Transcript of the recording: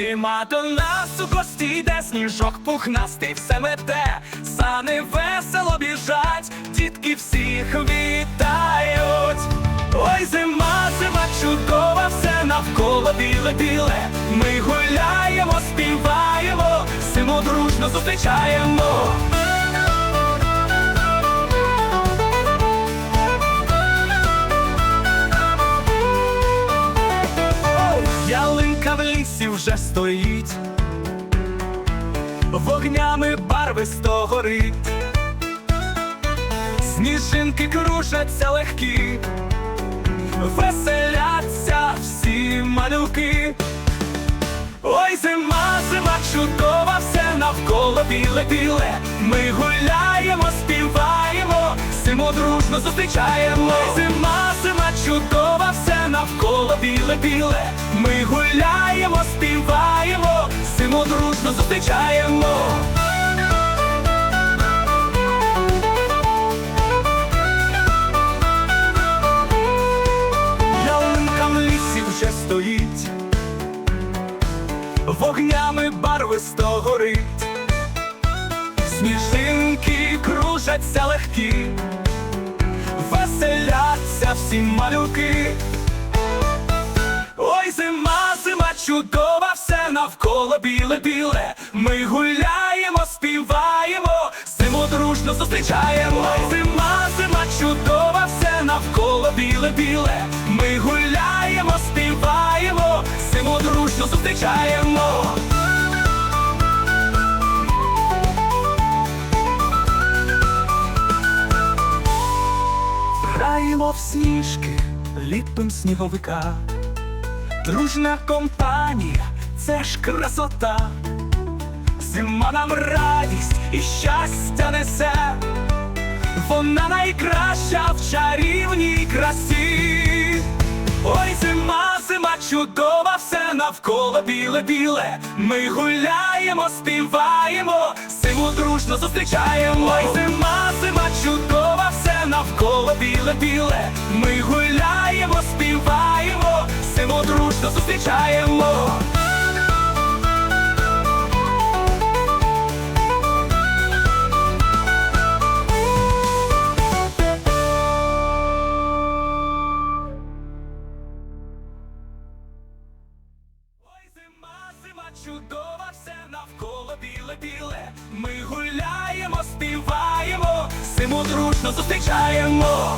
Зима до нас у гості йде, сніжок пухнастий все мете, сани весело біжать, дітки всіх вітають. Ой, зима, зима чудова, все навколо біле-біле. Ми гуляємо, співаємо, зиму дружно зустрічаємо. Ялинка вже стоїть, вогнями барвисто горить, сніжинки кружаться легкі, веселяться всі малюки. Ой, зима, зима чудова, все навколо біле-біле. Ми гуляємо, співаємо, зиму дружно зустрічаємо. Ой, зима, зима чудова, навколо біле-біле. Ми гуляємо, співаємо, зиму дружно зустрічаємо. Ялинка в лісі вже стоїть вогнями барвисто горить, сніжинки кружаться легкі, веселяться всі малюки. Зима, зима чудова, все навколо біле-біле. Ми гуляємо, співаємо, зиму дружно зустрічаємо. Зима, зима чудова, все навколо біле-біле. Ми гуляємо, співаємо, зиму дружно зустрічаємо. Граємо в сніжки, ліпим сніговика. Дружна компанія, це ж красота. Зима нам радість і щастя несе. Вона найкраща в чарівній красі. Ой, зима, зима чудова, все навколо біле-біле. Ми гуляємо, співаємо, зиму дружно зустрічаємо. Ой, зима, зима чудова, все навколо біле-біле. Ми гуляємо, співаємо, зиму дружно зустрічаємо. Чудова, все навколо біле-біле. Ми гуляємо, співаємо, зиму дружно зустрічаємо.